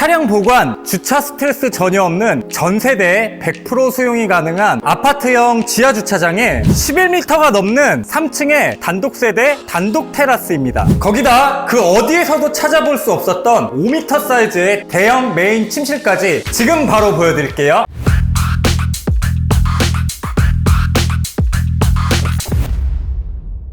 차량 보관, 주차 스트레스 전혀 없는 전 세대 100% 수용이 가능한 아파트형 지하 주차장에 11m가 넘는 3층의 단독 세대 단독 테라스입니다. 거기다 그 어디에서도 찾아볼 수 없었던 5m 사이즈의 대형 메인 침실까지 지금 바로 보여드릴게요.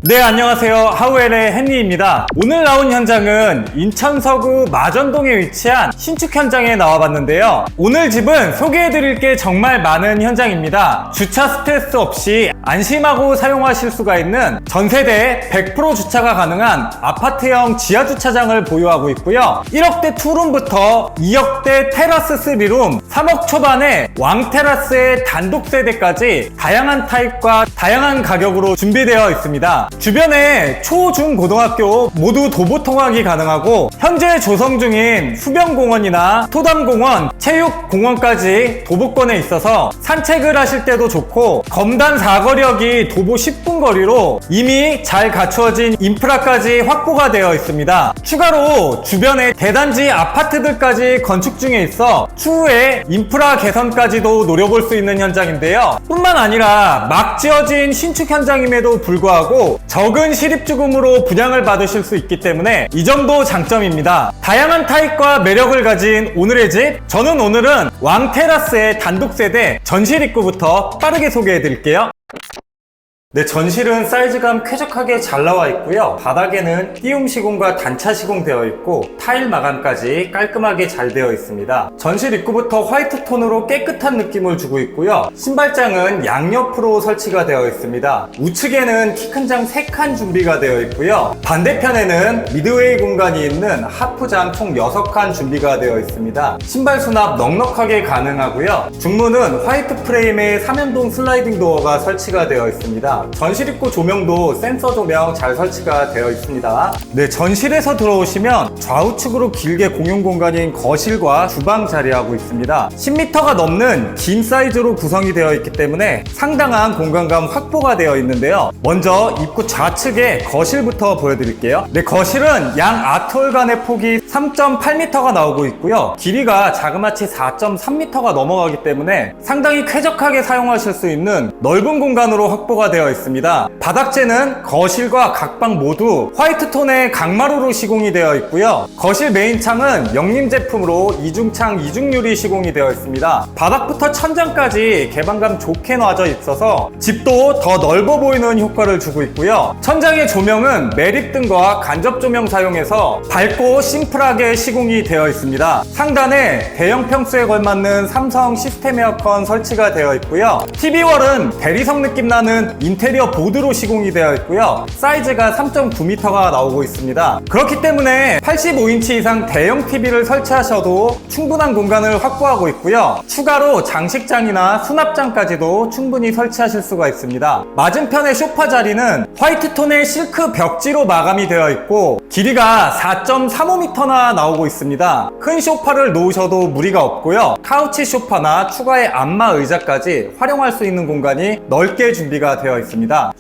네, 안녕하세요. 하우엘의 헨리입니다. 오늘 나온 현장은 인천 서구 마전동에 위치한 신축 현장에 나와봤는데요. 오늘 집은 소개해드릴 게 정말 많은 현장입니다. 주차 스트레스 없이 안심하고 사용하실 수가 있는 전세대 100% 주차가 가능한 아파트형 지하 주차장을 보유하고 있고요. 1억대 투룸부터 2억대 테라스 3룸, 3억 초반에 왕 테라스의 단독 세대까지 다양한 타입과 다양한 가격으로 준비되어 있습니다. 주변에 초, 중, 고등학교 모두 도보 통학이 가능하고 현재 조성 중인 수변공원이나 토담공원, 체육공원까지 도보권에 있어서 산책을 하실 때도 좋고 검단 사거리 역이 도보 10분 거리로 이미 잘 갖추어진 인프라까지 확보가 되어 있습니다. 추가로 주변에 대단지 아파트들까지 건축 중에 있어 추후에 인프라 개선까지도 노려볼 수 있는 현장인데요. 뿐만 아니라 막 지어진 신축 현장임에도 불구하고 적은 실입주금으로 분양을 받으실 수 있기 때문에 이 점도 장점입니다. 다양한 타입과 매력을 가진 오늘의 집 저는 오늘은 왕테라스의 단독 세대 전실 입구부터 빠르게 소개해 드릴게요. you 네, 전실은 사이즈감 쾌적하게 잘 나와 있고요. 바닥에는 띄움 시공과 단차 시공 되어 있고 타일 마감까지 깔끔하게 잘 되어 있습니다. 전실 입구부터 화이트 톤으로 깨끗한 느낌을 주고 있고요. 신발장은 양옆으로 설치가 되어 있습니다. 우측에는 키 큰 장 3칸 준비가 되어 있고요. 반대편에는 미드웨이 공간이 있는 하프장 총 6칸 준비가 되어 있습니다. 신발 수납 넉넉하게 가능하고요. 중문은 화이트 프레임에 3연동 슬라이딩 도어가 설치가 되어 있습니다. 전실 입구 조명도 센서 조명 잘 설치가 되어 있습니다. 네, 전실에서 들어오시면 좌우측으로 길게 공용 공간인 거실과 주방 자리하고 있습니다. 10m가 넘는 긴 사이즈로 구성이 되어 있기 때문에 상당한 공간감 확보가 되어 있는데요. 먼저 입구 좌측에 거실부터 보여드릴게요. 네, 거실은 양 아트홀 간의 폭이 3.8m가 나오고 있고요. 길이가 자그마치 4.3m가 넘어가기 때문에 상당히 쾌적하게 사용하실 수 있는 넓은 공간으로 확보가 되어 있습니다. 바닥재는 거실과 각방 모두 화이트 톤의 강마루로 시공이 되어 있고요. 거실 메인 창은 영림 제품으로 이중창 이중유리 시공이 되어 있습니다. 바닥부터 천장까지 개방감 좋게 놔져 있어서 집도 더 넓어 보이는 효과를 주고 있고요. 천장의 조명은 매립등과 간접 조명 사용해서 밝고 심플하게 시공이 되어 있습니다. 상단에 대형 평수에 걸맞는 삼성 시스템 에어컨 설치가 되어 있고요. TV월은 대리석 느낌 나는 인 테리어 보드로 시공이 되어 있고요. 사이즈가 3.9m가 나오고 있습니다. 그렇기 때문에 85인치 이상 대형 TV를 설치하셔도 충분한 공간을 확보하고 있고요. 추가로 장식장이나 수납장까지도 충분히 설치하실 수가 있습니다. 맞은편의 소파 자리는 화이트 톤의 실크 벽지로 마감이 되어 있고 길이가 4.35m나 나오고 있습니다. 큰 소파를 놓으셔도 무리가 없고요. 카우치 소파나 추가의 안마 의자까지 활용할 수 있는 공간이 넓게 준비가 되어 있습니다.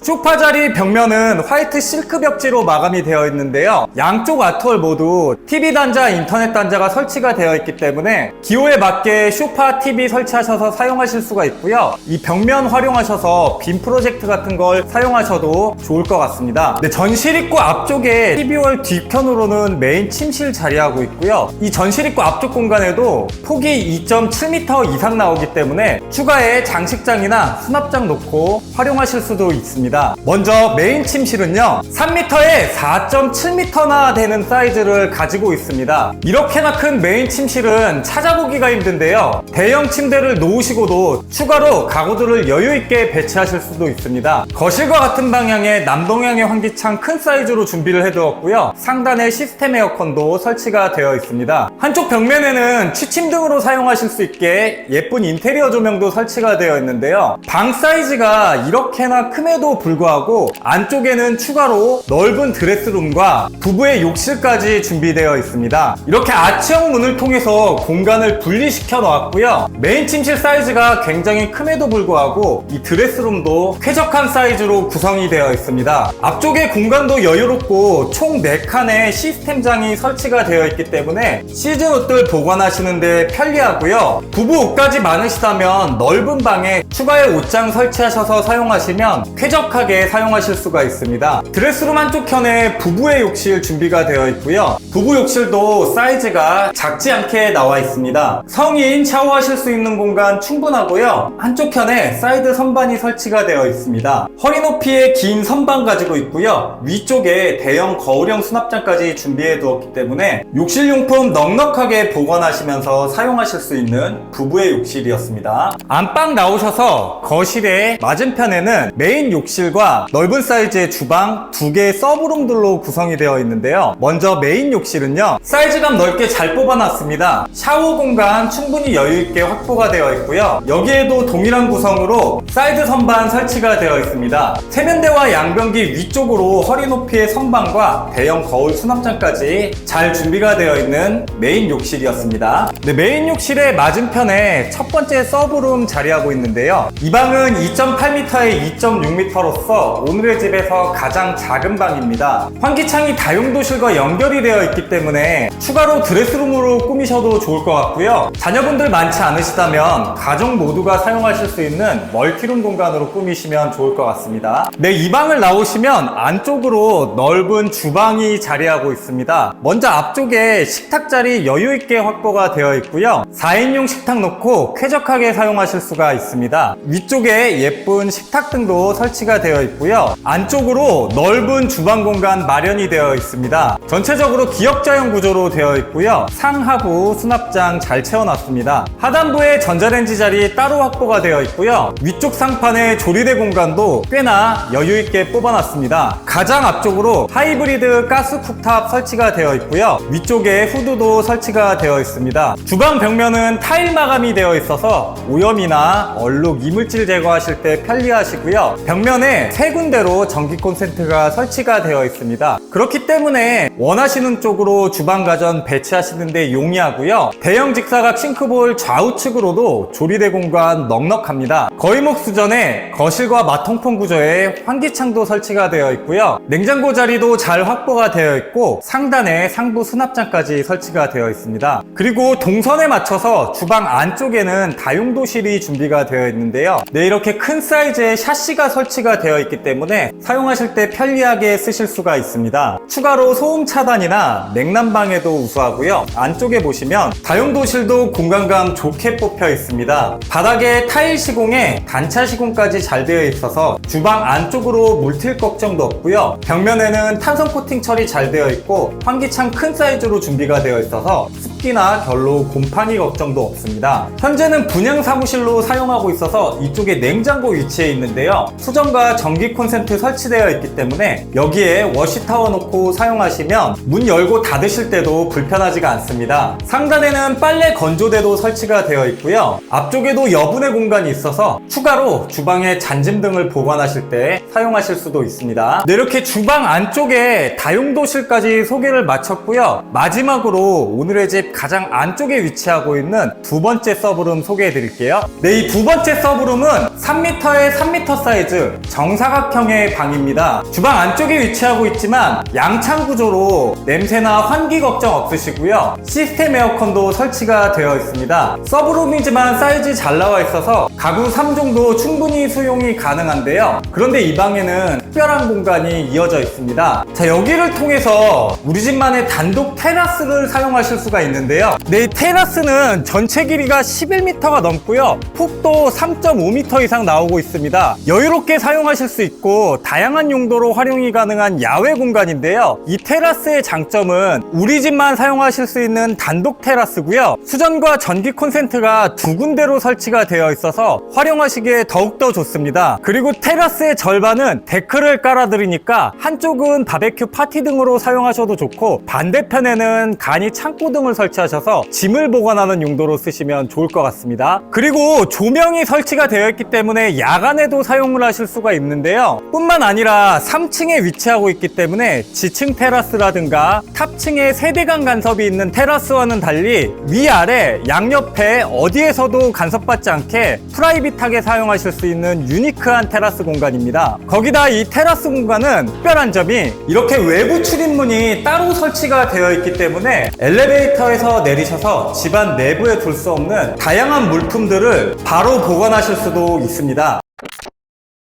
소파 자리 벽면은 화이트 실크 벽지로 마감이 되어 있는데요. 양쪽 아트월 모두 TV 단자, 인터넷 단자가 설치가 되어 있기 때문에 기호에 맞게 소파 TV 설치하셔서 사용하실 수가 있고요. 이 벽면 활용하셔서 빔 프로젝트 같은 걸 사용하셔도 좋을 것 같습니다. 네, 전실 입구 앞쪽에 TV월 뒤편으로는 메인 침실 자리하고 있고요. 이 전실 입구 앞쪽 공간에도 폭이 2.7m 이상 나오기 때문에 추가의 장식장이나 수납장 놓고 활용하실 수도 있습니다. 먼저 메인 침실은요. 3m에 4.7m나 되는 사이즈를 가지고 있습니다. 이렇게나 큰 메인 침실은 찾아보기가 힘든데요. 대형 침대를 놓으시고도 추가로 가구들을 여유 있게 배치하실 수도 있습니다. 거실과 같은 방향의 남동향의 환기창 큰 사이즈로 준비를 해두었고요. 상단에 시스템 에어컨도 설치가 되어 있습니다. 한쪽 벽면에는 취침 등으로 사용하실 수 있게 예쁜 인테리어 조명도 설치가 되어 있는데요. 방 사이즈가 이렇게나 사이즈가 큼에도 불구하고 안쪽에는 추가로 넓은 드레스룸과 부부의 욕실까지 준비되어 있습니다. 이렇게 아치형 문을 통해서 공간을 분리시켜 놓았고요. 메인 침실 사이즈가 굉장히 큼에도 불구하고 이 드레스룸도 쾌적한 사이즈로 구성이 되어 있습니다. 앞쪽에 공간도 여유롭고 총 4칸의 시스템장이 설치가 되어 있기 때문에 시즌 옷들 보관하시는데 편리하고요. 부부 옷까지 많으시다면 넓은 방에 추가의 옷장 설치하셔서 사용하시면 쾌적하게 사용하실 수가 있습니다. 드레스룸 한쪽 편에 부부의 욕실 준비가 되어 있고요. 부부 욕실도 사이즈가 작지 않게 나와 있습니다. 성인 샤워하실 수 있는 공간 충분하고요. 한쪽 편에 사이드 선반이 설치가 되어 있습니다. 허리 높이의 긴 선반 가지고 있고요. 위쪽에 대형 거울형 수납장까지 준비해 두었기 때문에 욕실 용품 넉넉하게 보관하시면서 사용하실 수 있는 부부의 욕실이었습니다. 안방 나오셔서 거실의 맞은편에는 메인 욕실과 넓은 사이즈의 주방 두 개의 서브룸들로 구성이 되어 있는데요. 먼저 메인 욕실은요. 사이즈감 넓게 잘 뽑아놨습니다. 샤워 공간 충분히 여유있게 확보가 되어 있고요. 여기에도 동일한 구성으로 사이드 선반 설치가 되어 있습니다. 세면대와 양변기 위쪽으로 허리 높이의 선반과 대형 거울 수납장까지 잘 준비가 되어 있는 메인 욕실이었습니다. 네, 메인 욕실의 맞은편에 첫 번째 서브룸 자리하고 있는데요. 이 방은 2.8m에 2.6m로서 오늘의 집에서 가장 작은 방입니다. 환기창이 다용도실과 연결이 되어 있기 때문에 추가로 드레스룸으로 꾸미셔도 좋을 것 같고요. 자녀분들 많지 않으시다면 가족 모두가 사용하실 수 있는 멀티룸 공간으로 꾸미시면 좋을 것 같습니다. 네, 이 방을 나오시면 안쪽으로 넓은 주방이 자리하고 있습니다. 먼저 앞쪽에 식탁 자리 여유 있게 확보가 되어 있고요. 4인용 식탁 놓고 쾌적하게 사용하실 수가 있습니다. 위쪽에 예쁜 식탁 등도 설치가 되어 있고요. 안쪽으로 넓은 주방 공간 마련이 되어 있습니다. 전체적으로 기역자형 구조로 되어 있고요. 상하부 수납장 잘 채워놨습니다. 하단부에 전자레인지 자리 따로 확보가 되어 있고요. 위쪽 상판에 조리대 공간도 꽤나 여유 있게 뽑아놨습니다. 가장 앞쪽으로 하이브리드 가스 쿡탑 설치가 되어 있고요. 위쪽에 후드도 설치가 되어 있습니다. 주방 벽면은 타일 마감이 되어 있어서 오염이나 얼룩, 이물질 제거하실 때 편리하시고요. 벽면에 세 군데로 전기 콘센트가 설치가 되어 있습니다. 그렇기 때문에 원하시는 쪽으로 주방 가전 배치하시는데 용이하고요. 대형 직사각 싱크볼 좌우측으로도 조리대 공간 넉넉합니다. 거의목 수전에 거실과 마통풍 구조에 환기창도 설치가 되어 있고요. 냉장고 자리도 잘 확보가 되어 있고 상단에 상부 수납장까지 설치가 되어 있습니다. 그리고 동선에 맞춰서 주방 안쪽에는 다용도실이 준비가 되어 있는데요. 네, 이렇게 큰 사이즈의 샤시 가 설치가 되어 있기 때문에 사용하실 때 편리하게 쓰실 수가 있습니다. 추가로 소음 차단이나 냉난방에도 우수하고요. 안쪽에 보시면 다용도실도 공간감 좋게 뽑혀 있습니다. 바닥에 타일 시공에 단차 시공까지 잘 되어 있어서 주방 안쪽으로 물튈 걱정도 없고요. 벽면에는 탄성 코팅 처리 잘 되어 있고 환기창 큰 사이즈로 준비가 되어 있어서 습기나 결로 곰팡이 걱정도 없습니다. 현재는 분양 사무실로 사용하고 있어서 이쪽에 냉장고 위치해 있는데요. 수전과 전기 콘센트 설치되어 있기 때문에 여기에 워시타워 놓고 사용하시면 문 열고 닫으실 때도 불편하지가 않습니다. 상단에는 빨래 건조대도 설치가 되어 있고요. 앞쪽에도 여분의 공간이 있어서 추가로 주방에 잔짐 등을 보관하실 때 사용하실 수도 있습니다. 네, 이렇게 주방 안쪽에 다용도실까지 소개를 마쳤고요. 마지막으로 오늘의 집 가장 안쪽에 위치하고 있는 두 번째 서브룸 소개해 드릴게요. 네, 이 두 번째 서브룸은 3m에 3m 사이즈 정사각형의 방입니다. 주방 안쪽에 위치하고 있지만 양창 구조로 냄새나 환기 걱정 없으시고요. 시스템 에어컨도 설치가 되어 있습니다. 서브룸이지만 사이즈 잘 나와 있어서 가구 3종도 충분히 수용이 가능한데요. 그런데 이 방에는 특별한 공간이 이어져 있습니다. 자, 여기를 통해서 우리 집만의 단독 테라스를 사용하실 수가 있는 데요. 네, 이 테라스는 전체 길이가 11m가 넘고요. 폭도 3.5m 이상 나오고 있습니다. 여유롭게 사용하실 수 있고 다양한 용도로 활용이 가능한 야외 공간인데요. 이 테라스의 장점은 우리 집만 사용하실 수 있는 단독 테라스고요. 수전과 전기 콘센트가 두 군데로 설치가 되어 있어서 활용하시기에 더욱더 좋습니다. 그리고 테라스의 절반은 데크를 깔아드리니까 한쪽은 바베큐 파티 등으로 사용하셔도 좋고 반대편에는 간이 창고 등을 설치 설치하셔서 짐을 보관하는 용도로 쓰시면 좋을 것 같습니다. 그리고 조명이 설치가 되어 있기 때문에 야간에도 사용을 하실 수가 있는데요. 뿐만 아니라 3층에 위치하고 있기 때문에 지층 테라스라든가 탑층에 세대간 간섭이 있는 테라스와는 달리 위아래 양옆에 어디에서도 간섭받지 않게 프라이빗하게 사용하실 수 있는 유니크한 테라스 공간입니다. 거기다 이 테라스 공간은 특별한 점이 이렇게 외부 출입문이 따로 설치가 되어 있기 때문에 엘리베이터에 서 내리셔서 집안 내부에 둘 수 없는 다양한 물품들을 바로 보관하실 수도 있습니다.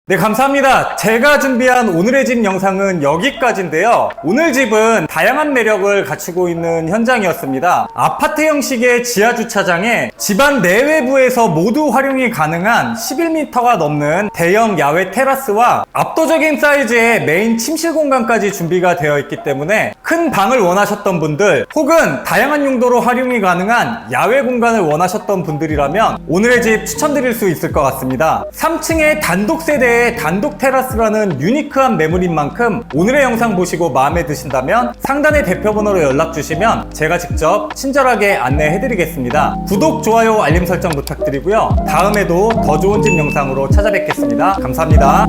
네, 감사합니다. 제가 준비한 오늘의 집 영상은 여기까지인데요. 오늘 집은 다양한 매력을 갖추고 있는 현장이었습니다. 아파트 형식의 지하 주차장에 집안 내외부에서 모두 활용이 가능한 11m가 넘는 대형 야외 테라스와 압도적인 사이즈의 메인 침실 공간까지 준비가 되어 있기 때문에 큰 방을 원하셨던 분들 혹은 다양한 용도로 활용이 가능한 야외 공간을 원하셨던 분들이라면 오늘의 집 추천드릴 수 있을 것 같습니다. 3층의 단독 세대 의 단독 테라스라는 유니크한 매물인 만큼 오늘의 영상 보시고 마음에 드신다면 상단의 대표번호로 연락 주시면 제가 직접 친절하게 안내해 드리겠습니다. 구독, 좋아요, 알림 설정 부탁드리고요. 다음에도 더 좋은 집 영상으로 찾아뵙겠습니다. 감사합니다.